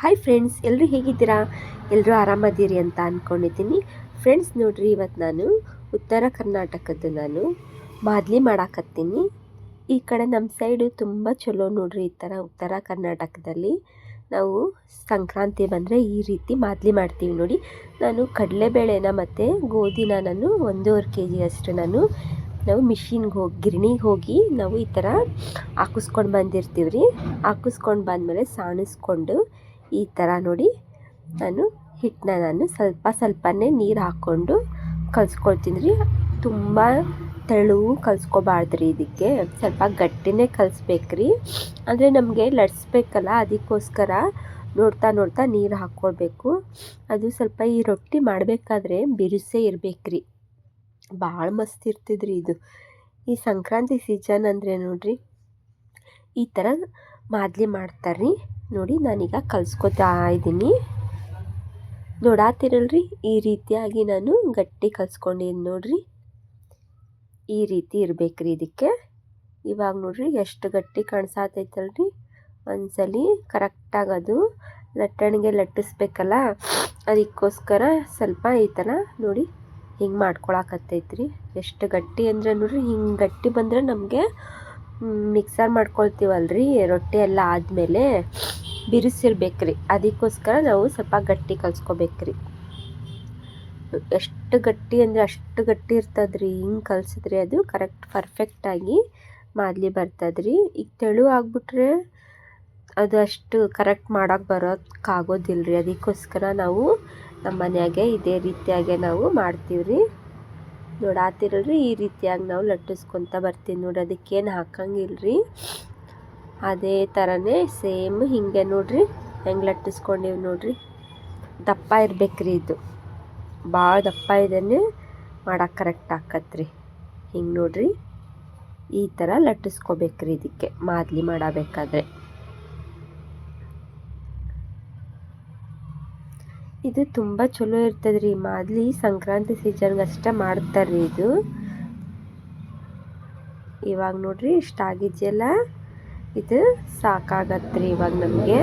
Hi friends ಎಲ್ಲರೂ ಹೇಗಿದ್ದೀರಾ? ಎಲ್ಲರೂ ಆರಾಮದಿರಿ ಅಂತ ಅಂದ್ಕೊಂಡಿದ್ದೀನಿ ಫ್ರೆಂಡ್ಸ್ ನೋಡಿರಿ ಇವತ್ತು ನಾನು ಉತ್ತರ ಕರ್ನಾಟಕದ್ದು ನಾನು ಮಾದಲಿ ಮಾಡಾಕತ್ತೀನಿ. ಈ ಕಡೆ ನಮ್ಮ ಸೈಡು ತುಂಬ ಚಲೋ ನೋಡಿರಿ ಈ ಥರ ಉತ್ತರ ಕರ್ನಾಟಕದಲ್ಲಿ. ನಾವು ಸಂಕ್ರಾಂತಿ ಬಂದರೆ ಈ ರೀತಿ ಮಾದಲಿ ಮಾಡ್ತೀವಿ ನೋಡಿ. ನಾನು ಕಡಲೆಬೇಳೆನ ಮತ್ತು ಗೋಧಿನ ನಾನು ಒಂದೂವರೆ ಕೆ ಜಿ ಅಷ್ಟು ನಾನು ನಾವು ಮಿಷಿನ್ಗೆ ಹೋಗಿ, ಗಿರಣಿಗೆ ಹೋಗಿ ನಾವು ಈ ಥರ ಹಾಕಿಸ್ಕೊಂಡು ಬಂದಿರ್ತೀವಿ ರೀ ಹಾಕಿಸ್ಕೊಂಡು ಬಂದಮೇಲೆ ಸಾಣಿಸ್ಕೊಂಡು ಈ ಥರ ನೋಡಿ ನಾನು ಹಿಟ್ಟನ್ನ ನಾನು ಸ್ವಲ್ಪ ಸ್ವಲ್ಪನೇ ನೀರು ಹಾಕ್ಕೊಂಡು ಕಲಿಸ್ಕೊಳ್ತೀನಿ ರೀ. ತುಂಬ ತೆಳುವು ಕಲಿಸ್ಕೋಬಾರ್ದು ರೀ ಇದಕ್ಕೆ. ಸ್ವಲ್ಪ ಗಟ್ಟಿನೇ ಕಲಿಸ್ಬೇಕು ರೀ. ಅಂದರೆ ನಮಗೆ ಲಟ್ಸ್ಬೇಕಲ್ಲ, ಅದಕ್ಕೋಸ್ಕರ ನೋಡ್ತಾ ನೋಡ್ತಾ ನೀರು ಹಾಕ್ಕೊಳ್ಬೇಕು. ಅದು ಸ್ವಲ್ಪ ಈ ರೊಟ್ಟಿ ಮಾಡಬೇಕಾದ್ರೆ ಬಿರುಸೇ ಇರಬೇಕು ರೀ. ಭಾಳ ಮಸ್ತ್ ಇರ್ತಿದ್ರಿ ಇದು. ಈ ಸಂಕ್ರಾಂತಿ ಸೀಜನ್ ಅಂದರೆ ನೋಡಿರಿ, ಈ ಥರ ಮಾದಲಿ ಮಾಡ್ತಾರೆ ನೋಡಿ, ನಾನೀಗ ಕಲ್ಸ್ಕೊತಾ ಇದ್ದೀನಿ. ನೋಡಾತಿರಲ್ರಿ ಈ ರೀತಿಯಾಗಿ ನಾನು ಗಟ್ಟಿ ಕಲ್ಸ್ಕೊಂಡಿದ್ದೀನಿ ನೋಡ್ರಿ. ಈ ರೀತಿ ಇರ್ಬೇಕ್ರಿ ಇದಕ್ಕೆ. ಇವಾಗ ನೋಡ್ರಿ, ಎಷ್ಟು ಗಟ್ಟಿ ಕಾಣಿಸಾತೈತಲ್ರಿ? ಒಂದ್ಸಲಿ ಕರೆಕ್ಟಾಗಿ ಅದು ಲಟ್ಟಣಿಗೆ ಲಟ್ಟಿಸ್ಬೇಕಲ್ಲ, ಅದಕ್ಕೋಸ್ಕರ ಸ್ವಲ್ಪ ಈ ನೋಡಿ ಹಿಂಗೆ ಮಾಡ್ಕೊಳಕತ್ತೈತ್ರಿ. ಎಷ್ಟು ಗಟ್ಟಿ ಅಂದರೆ ನೋಡ್ರಿ, ಹಿಂಗೆ ಗಟ್ಟಿ ಬಂದರೆ ನಮಗೆ ಮಿಕ್ಸರ್ ಮಾಡ್ಕೊಳ್ತೀವಲ್ರಿ, ರೊಟ್ಟಿ ಎಲ್ಲ ಆದಮೇಲೆ. ಬಿರುಸಿರ್ಬೇಕ್ರಿ. ಅದಕ್ಕೋಸ್ಕರ ನಾವು ಸ್ವಲ್ಪ ಗಟ್ಟಿ ಕಲ್ಸ್ಕೊಬೇಕ್ರಿ. ಎಷ್ಟು ಗಟ್ಟಿ ಅಂದರೆ ಅಷ್ಟು ಗಟ್ಟಿ ಇರ್ತದ್ರಿ, ಹಿಂಗೆ ಕಲ್ಸಿದ್ರೆ ಅದು ಕರೆಕ್ಟ್ ಪರ್ಫೆಕ್ಟಾಗಿ ಮಾದಲಿ ಬರ್ತದ್ರಿ. ಈಗ ತೆಳು ಆಗಿಬಿಟ್ರೆ ಅದು ಅಷ್ಟು ಕರೆಕ್ಟ್ ಮಾಡೋಕೆ ಬರೋಕ್ಕಾಗೋದಿಲ್ಲ ರೀ ಅದಕ್ಕೋಸ್ಕರ ನಾವು ನಮ್ಮ ಮನೆಯಾಗೆ ಇದೇ ರೀತಿಯಾಗೆ ನಾವು ಮಾಡ್ತೀವಿ ರೀ ನೋಡಾತಿರಲ್ರಿ ಈ ರೀತಿಯಾಗಿ ನಾವು ಲಟ್ಟಿಸ್ಕೊತ ಬರ್ತೀವಿ ನೋಡಿ. ಅದಕ್ಕೇನು ಹಾಕಂಗಿಲ್ಲ ರೀ ಅದೇ ಥರನೇ ಸೇಮ್ ಹಿಂಗೆ ನೋಡ್ರಿ, ಹೆಂಗೆ ಲಟ್ಟಿಸ್ಕೊಂಡಿವಿ ನೋಡ್ರಿ. ದಪ್ಪ ಇರ್ಬೇಕ್ರಿ ಇದು. ಭಾಳ ದಪ್ಪ ಇದನ್ನೇ ಮಾಡೋಕೆ ಕರೆಕ್ಟ್ ಆಕತ್ರಿ. ಹಿಂಗೆ ನೋಡ್ರಿ, ಈ ಥರ ಲಟ್ಟಿಸ್ಕೋಬೇಕ್ರಿ ಇದಕ್ಕೆ, ಮಾದಲಿ ಮಾಡಬೇಕಾದ್ರೆ. ಇದು ತುಂಬ ಚಲೋ ಇರ್ತದ್ರಿ, ಮಾದಲಿ ಸಂಕ್ರಾಂತಿ ಸೀಸನ್ಗೆ ಅಷ್ಟೇ ಮಾಡ್ತಾರ್ರಿ ಇದು. ಇವಾಗ ನೋಡ್ರಿ, ಇಷ್ಟ ಆಗಿದೆಯಲ್ಲ? ಇದು ಸಾಕಾಗತ್ತೆ ರೀ ಇವಾಗ ನಮಗೆ.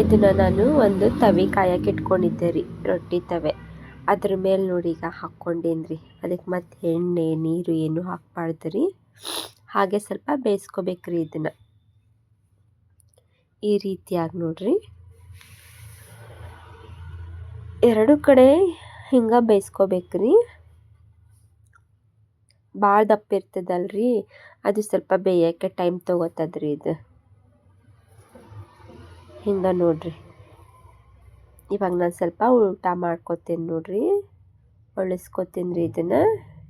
ಇದನ್ನ ನಾನು ಒಂದು ತವಿ ಕಾಯಕ್ಕೆ ಇಟ್ಕೊಂಡಿದ್ದೆ ರೀ, ರೊಟ್ಟಿ ತವೆ. ಅದ್ರ ಮೇಲೆ ನೋಡಿ ಈಗ ಹಾಕ್ಕೊಂಡೇನಿ ರೀ ಅದಕ್ಕೆ ಮತ್ತು ಎಣ್ಣೆ, ನೀರು ಏನು ಹಾಕ್ಬಾರ್ದು ರೀ. ಹಾಗೆ ಸ್ವಲ್ಪ ಬೇಯಿಸ್ಕೋಬೇಕ್ರಿ ಇದನ್ನು. ಈ ರೀತಿಯಾಗಿ ನೋಡ್ರಿ. ಎರಡು ಕಡೆ ಹಿಂಗೆ ಬೇಯಿಸ್ಕೋಬೇಕ್ರಿ. ಭಾಳ ದಪ್ಪ ಇರ್ತದಲ್ರಿ? ಅದು ಸ್ವಲ್ಪ ಬೇಯೋಕ್ಕೆ ಟೈಮ್ ತೊಗೋತದ್ರಿ ಇದು. ಹಿಂಗೆ ನೋಡ್ರಿ. ಇವಾಗ ನಾನು ಸ್ವಲ್ಪ ಊಟ ಮಾಡ್ಕೋತೀನಿ ನೋಡಿರಿ. ಒಳಿಸ್ಕೊತೀನಿ ರೀ ಇದನ್ನು.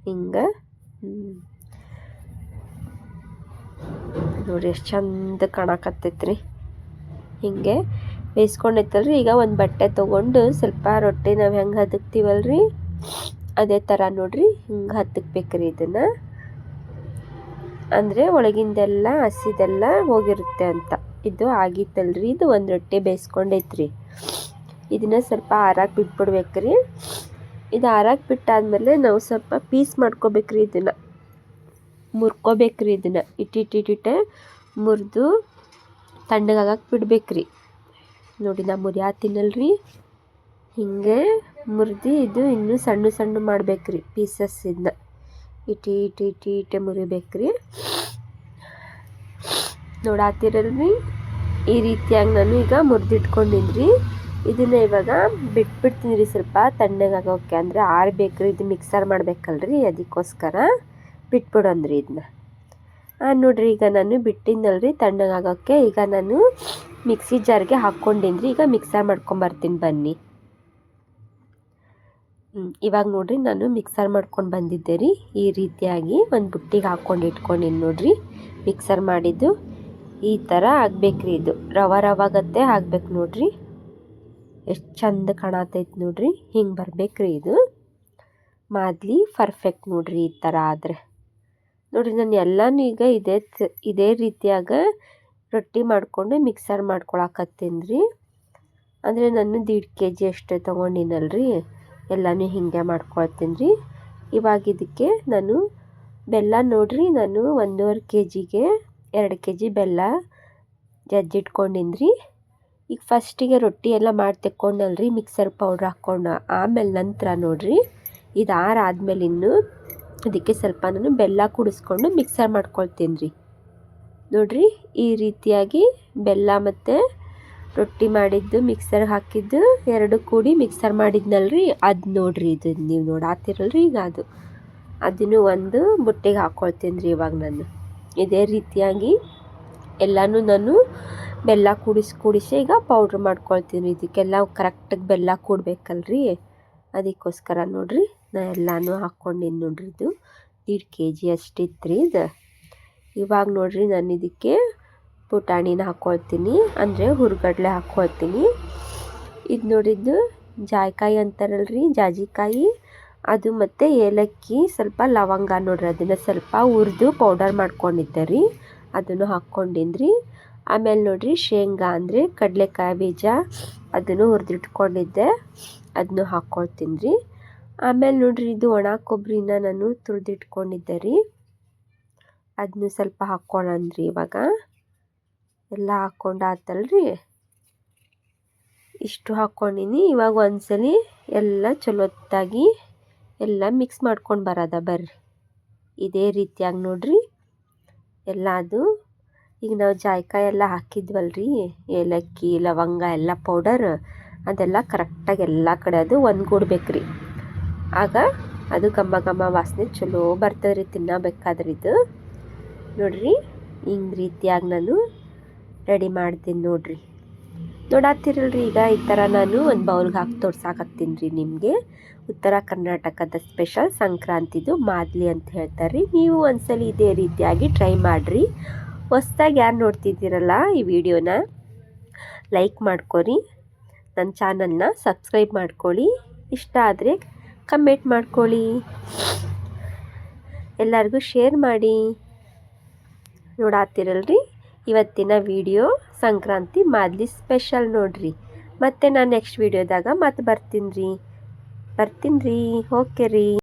ಹಿಂಗೆ. ನೋಡ್ರಿ ಎಷ್ಟು ಚಂದ ಕಾಣಕತ್ತೈತ್ರಿ. ಹಿಂಗೆ ಬೇಯಿಸ್ಕೊಂಡೈತಲ್ರಿ ಈಗ ಒಂದು ಬಟ್ಟೆ ತೊಗೊಂಡು ಸ್ವಲ್ಪ ರೊಟ್ಟಿ ನಾವು ಹೆಂಗೆ ಹದಕ್ತೀವಲ್ರಿ? ಅದೇ ಥರ ನೋಡ್ರಿ, ಹಿಂಗೆ ಹತ್ತಕ್ಬೇಕ್ರಿ ಇದನ್ನು. ಅಂದರೆ ಒಳಗಿಂದೆಲ್ಲ ಹಸಿದೆಲ್ಲ ಹೋಗಿರುತ್ತೆ ಅಂತ. ಇದು ಆಗಿತ್ತಲ್ರಿ, ಇದು ಒಂದು ರೊಟ್ಟಿ ಬೇಯಿಸ್ಕೊಂಡೈತ್ರಿ. ಇದನ್ನ ಸ್ವಲ್ಪ ಆರಾಕ್ ಬಿಟ್ಬಿಡ್ಬೇಕ್ರಿ. ಇದು ಆರಾಕ್ ಬಿಟ್ಟಾದ್ಮೇಲೆ ನಾವು ಸ್ವಲ್ಪ ಪೀಸ್ ಮಾಡ್ಕೋಬೇಕ್ರಿ ಇದನ್ನು. ಮುರ್ಕೋಬೇಕ್ರಿ ಇದನ್ನು. ಇಟ್ಟಿಟ್ಟಿಟ್ಟಿಟ್ಟೆ ಮುರಿದು ತಣ್ಣಗಾಗಕ್ಕೆ ಬಿಡ್ಬೇಕ್ರಿ. ನೋಡಿ ನಾ ಮುರಿಯಾತೀನಲ್ರಿ. ಹಿಂಗೆ ಮುರಿದು ಇದು ಇನ್ನೂ ಸಣ್ಣ ಸಣ್ಣ ಮಾಡ್ಬೇಕ್ರಿ ಪೀಸಸ್ ಇದನ್ನ ಇಟಿ ಇಟಿ ಇಟಿ ಮುರಿಬೇಕು ರೀ ನೋಡಾತಿರಲ್ರಿ? ಈ ರೀತಿಯಾಗಿ ನಾನು ಈಗ ಮುರಿದಿಟ್ಕೊಂಡಿದ್ರಿ. ಇದನ್ನ ಇವಾಗ ಬಿಟ್ಬಿಡ್ತೀನಿ ರೀ ಸ್ವಲ್ಪ ತಣ್ಣಗಾಗೋಕೆ ಅಂದರೆ ಆರ್ಬೇಕ್ರಿ, ಇದು ಮಿಕ್ಸರ್ ಮಾಡಬೇಕಲ್ರಿ ಅದಕ್ಕೋಸ್ಕರ ಬಿಟ್ಬಿಡೋನ್ರಿ ಇದನ್ನ ನೋಡ್ರಿ, ಈಗ ನಾನು ಬಿಟ್ಟಿನಲ್ರಿ ತಣ್ಣಗಾಗೋಕ್ಕೆ ಈಗ ನಾನು ಮಿಕ್ಸಿ ಜಾರ್ಗೆ ಹಾಕ್ಕೊಂಡಿನ್ರಿ. ಈಗ ಮಿಕ್ಸರ್ ಮಾಡ್ಕೊಂಬರ್ತೀನಿ ಬನ್ನಿ. ಇವಾಗ ನೋಡ್ರಿ ನಾನು ಮಿಕ್ಸರ್ ಮಾಡ್ಕೊಂಡು ಬಂದಿದ್ದೆ ರೀ. ಈ ರೀತಿಯಾಗಿ ಒಂದು ಬುಟ್ಟಿಗೆ ಹಾಕ್ಕೊಂಡು ಇಟ್ಕೊಂಡಿನಿ ನೋಡ್ರಿ. ಮಿಕ್ಸರ್ ಮಾಡಿದ್ದು. ಈ ಥರ ಆಗ್ಬೇಕ್ರಿ ಇದು. ರವ ರವಾಗತ್ತೆ ಆಗ್ಬೇಕು ನೋಡ್ರಿ. ಎಷ್ಟು ಚಂದ ಕಾಣತೈತೆ ನೋಡ್ರಿ. ಹಿಂಗೆ ಬರ್ಬೇಕ್ರಿ ಇದು. ಮಾದಲಿ ಪರ್ಫೆಕ್ಟ್ ನೋಡ್ರಿ ಈ ಥರ ಆದರೆ. ನೋಡ್ರಿ, ನಾನು ಎಲ್ಲನೂ ಈಗ ಇದೇ ಇದೇ ರೀತಿಯಾಗ ರೊಟ್ಟಿ ಮಾಡಿಕೊಂಡು ಮಿಕ್ಸರ್ ಮಾಡ್ಕೊಳಕತ್ತೀನಿ ರೀ. ಅಂದರೆ ನಾನು ದೀಡ್ ಕೆ ಜಿ ಅಷ್ಟೇ ತೊಗೊಂಡಿನಲ್ರಿ. ಎಲ್ಲನೂ ಹಿಂಗೆ ಮಾಡ್ಕೊಳ್ತೀನಿ ರೀ ಇವಾಗ ಇದಕ್ಕೆ ನಾನು ಬೆಲ್ಲ ನೋಡ್ರಿ, ನಾನು ಒಂದೂವರೆ ಕೆ ಜಿಗೆ ಎರಡು ಕೆ ಜಿ ಬೆಲ್ಲ ಜಜ್ಜಿಟ್ಕೊಂಡಿನಿ ರೀ ಈಗ ಫಸ್ಟಿಗೆ ರೊಟ್ಟಿ ಎಲ್ಲ ಮಾಡಿ ತೆಕ್ಕೊಂಡಲ್ರಿ, ಮಿಕ್ಸರ್ ಪೌಡ್ರ್ ಹಾಕ್ಕೊಂಡು. ಆಮೇಲೆ ನಂತರ ನೋಡ್ರಿ, ಇದು ಆರಾದ್ಮೇಲೆ ಇನ್ನು ಅದಕ್ಕೆ ಸ್ವಲ್ಪ ನಾನು ಬೆಲ್ಲ ಕುಡಿಸ್ಕೊಂಡು ಮಿಕ್ಸರ್ ಮಾಡ್ಕೊಳ್ತೀನಿ ರೀ ನೋಡ್ರಿ, ಈ ರೀತಿಯಾಗಿ ಬೆಲ್ಲ ಮತ್ತು ರೊಟ್ಟಿ ಮಾಡಿದ್ದು ಮಿಕ್ಸರ್ಗೆ ಹಾಕಿದ್ದು, ಎರಡು ಕೂಡಿ ಮಿಕ್ಸರ್ ಮಾಡಿದ್ನಲ್ರಿ. ಅದು ನೋಡ್ರಿ ಇದು ನೀವು ನೋಡಾತಿರಲ್ರಿ ಈಗ ಅದು. ಅದನ್ನು ಒಂದು ಬುಟ್ಟಿಗೆ ಹಾಕ್ಕೊಳ್ತೀನಿ ರೀ ಇವಾಗ ನಾನು. ಇದೇ ರೀತಿಯಾಗಿ ಎಲ್ಲನೂ ನಾನು ಬೆಲ್ಲ ಕೂಡಿಸಿ ಕೂಡಿಸಿ ಈಗ ಪೌಡ್ರ್ ಮಾಡ್ಕೊಳ್ತೀನಿ ಇದಕ್ಕೆಲ್ಲ ಕರೆಕ್ಟಾಗಿ ಬೆಲ್ಲ ಕೂಡಬೇಕಲ್ರಿ. ಅದಕ್ಕೋಸ್ಕರ ನೋಡಿರಿ, ನಾ ಎಲ್ಲನೂ ಹಾಕ್ಕೊಂಡಿನಿ ನೋಡ್ರಿ ಇದು. ಎರಡು ಕೆ ಜಿ ಅಷ್ಟಿತ್ತು ರೀ ಇದು. ಇವಾಗ ನೋಡ್ರಿ ನಾನು ಇದಕ್ಕೆ ಪುಟಾಣಿನ ಹಾಕ್ಕೊಳ್ತೀನಿ ಅಂದರೆ ಹುರ್ಗಡ್ಲೆ ಹಾಕ್ಕೊಳ್ತೀನಿ ಇದು ನೋಡಿದ್ದು ಜಾಯ್ಕಾಯಿ ಅಂತಾರಲ್ರಿ, ಜಾಜಿಕಾಯಿ. ಅದು ಮತ್ತು ಏಲಕ್ಕಿ, ಸ್ವಲ್ಪ ಲವಂಗ ನೋಡ್ರಿ. ಅದನ್ನು ಸ್ವಲ್ಪ ಹುರಿದು ಪೌಡರ್ ಮಾಡ್ಕೊಂಡಿದ್ದೆ ರೀ. ಅದನ್ನು ಹಾಕ್ಕೊಂಡಿನ್ರಿ. ರೀ ಆಮೇಲೆ ನೋಡಿರಿ ಶೇಂಗಾ ಅಂದರೆ ಕಡಲೆಕಾಯಿ ಬೀಜ. ಅದನ್ನು ಹುರಿದಿಟ್ಕೊಂಡಿದ್ದೆ. ಅದನ್ನು ಹಾಕ್ಕೊಳ್ತೀನಿ ರೀ ಆಮೇಲೆ ನೋಡಿರಿ ಇದು ಒಣ ಕೊಬ್ಬರಿನ ನಾನು ತುರಿದಿಟ್ಕೊಂಡಿದ್ದೆ ರೀ. ಅದನ್ನು ಸ್ವಲ್ಪ ಹಾಕ್ಕೊಳ್ಳೋಣ ರೀ ಇವಾಗ. ಎಲ್ಲ ಹಾಕ್ಕೊಂಡು ಆತಲ್ರಿ ಇಷ್ಟು ಹಾಕ್ಕೊಂಡಿನಿ ಇವಾಗ ಒಂದ್ಸಲಿ ಎಲ್ಲ ಚಲೋತ್ತಾಗಿ ಎಲ್ಲ ಮಿಕ್ಸ್ ಮಾಡ್ಕೊಂಡು ಬರೋದ ಬರ್ರಿ. ಇದೇ ರೀತಿಯಾಗಿ ನೋಡ್ರಿ. ಎಲ್ಲ ಅದು. ಈಗ ನಾವು ಜಾಯ್ಕಾಯಿ ಎಲ್ಲ ಹಾಕಿದ್ವಲ್ರಿ. ಏಲಕ್ಕಿ, ಲವಂಗ ಎಲ್ಲ ಪೌಡರ್ ಅದೆಲ್ಲ ಕರೆಕ್ಟಾಗಿ ಎಲ್ಲ ಕಡೆ ಅದು ಒಂದ್ಗೂಡ್ಬೇಕು ರೀ ಆಗ ಅದು ಗಮ್ಮ ಗಮ್ಮ ವಾಸನೆ ಚಲೋ ಬರ್ತದ್ರಿ ತಿನ್ನಬೇಕಾದ್ರೆ ಇದು ನೋಡ್ರಿ. ಹಿಂಗೆ ರೀತಿಯಾಗಿ ನಾನು ರೆಡಿ ಮಾಡ್ತೀನಿ ನೋಡ್ರಿ. ನೋಡಾತಿರಲ್ರಿ ಈಗ ಈ ಥರ ನಾನು ಒಂದು ಬೌಲ್ಗೆ ಹಾಕಿ ತೋರ್ಸಾಕತ್ತೀನಿ ರೀ ನಿಮಗೆ. ಉತ್ತರ ಕರ್ನಾಟಕದ ಸ್ಪೆಷಲ್ ಸಂಕ್ರಾಂತಿದು ಮಾದಲಿ ಅಂತ ಹೇಳ್ತಾರೆ ರೀ ನೀವು ಒಂದ್ಸಲಿ ಇದೇ ರೀತಿಯಾಗಿ ಟ್ರೈ ಮಾಡಿರಿ. ಹೊಸ್ದಾಗಿ ಯಾರು ನೋಡ್ತಿದ್ದೀರಲ್ಲ ಈ ವಿಡಿಯೋನ ಲೈಕ್ ಮಾಡ್ಕೊರಿ. ನನ್ನ ಚಾನಲ್ನ ಸಬ್ಸ್ಕ್ರೈಬ್ ಮಾಡ್ಕೊಳ್ಳಿ ಇಷ್ಟ ಆದರೆ ಕಮೆಂಟ್ ಮಾಡ್ಕೊಳ್ಳಿ ಎಲ್ಲರಿಗೂ ಶೇರ್ ಮಾಡಿ. ನೋಡಾತಿರಲ್ರಿ ಇವತ್ತಿನ ವಿಡಿಯೋ ಸಂಕ್ರಾಂತಿ ಮಾದಲಿ ಸ್ಪೆಷಲ್ ನೋಡ್ರಿ. ಮತ್ತೆ ನಾನು ನೆಕ್ಸ್ಟ್ ವಿಡಿಯೋದಾಗ ಮತ್ತೆ ಬರ್ತೀನಿ ರೀ. ಬರ್ತೀನಿ ರೀ. ಓಕೆ ರೀ.